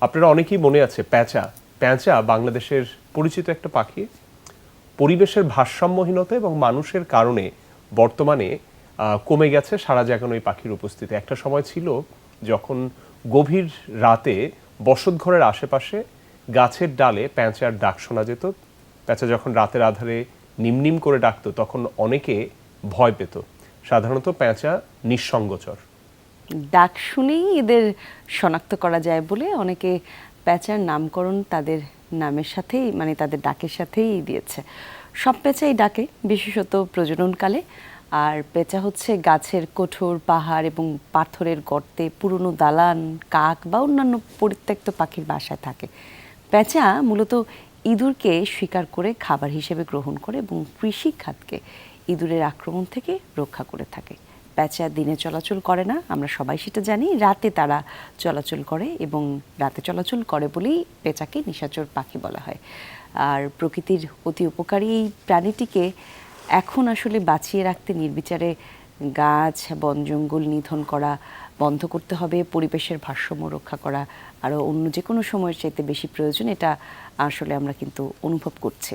আপনারা অনেকেই মনে আছে, প্যাঁচা। প্যাঁচা বাংলাদেশের পরিচিত একটা পাখি। পরিবেশের ভারসাম্যহীনতা এবং মানুষের কারণে বর্তমানে কমে গেছে সারা জাগানো এই পাখির উপস্থিতি। একটা সময় ছিল যখন গভীর রাতে বসতঘরের আশেপাশে গাছের ডালে প্যাঁচার ডাক শোনা যেত। প্যাঁচা যখন রাতের আধারে নিমনিম করে ডাকতো, তখন অনেকে ভয় পেত। সাধারণত প্যাঁচা নিঃসঙ্গচর। ডাক শুনেই এদের শনাক্ত করা যায় বলে অনেকে প্যাঁচার নামকরণ তাদের নামের সাথেই মানে তাদের ডাকের সাথেই দিয়েছে। সব পেঁচাই ডাকে, বিশেষত প্রজননকালে। আর পেঁচা হচ্ছে গাছের কঠোর পাহাড় এবং পাথরের গর্তে পুরনো দালান, কাক বা অন্যান্য পরিত্যক্ত পাখির বাসায় থাকে। পেঁচা মূলত ইঁদুরকে শিকার করে খাবার হিসেবে গ্রহণ করে এবং কৃষি খাতকে ইঁদুরের আক্রমণ থেকে রক্ষা করে থাকে। প্যাঁচা দিনে চলাচল করে না, আমরা সবাই সেটা জানি। রাতে তারা চলাচল করে এবং রাতে চলাচল করে বলেই পেঁচাকে নিশাচর পাখি বলা হয়। আর প্রকৃতির অতি উপকারী এই প্রাণীটিকে এখন আসলে বাঁচিয়ে রাখতে নির্বিচারে গাছ, বন, জঙ্গল নিধন করা বন্ধ করতে হবে, পরিবেশের ভারসাম্য রক্ষা করা, আরও অন্য যে কোনো সময়ের চাইতে বেশি প্রয়োজন, এটা আসলে আমরা কিন্তু অনুভব করছি।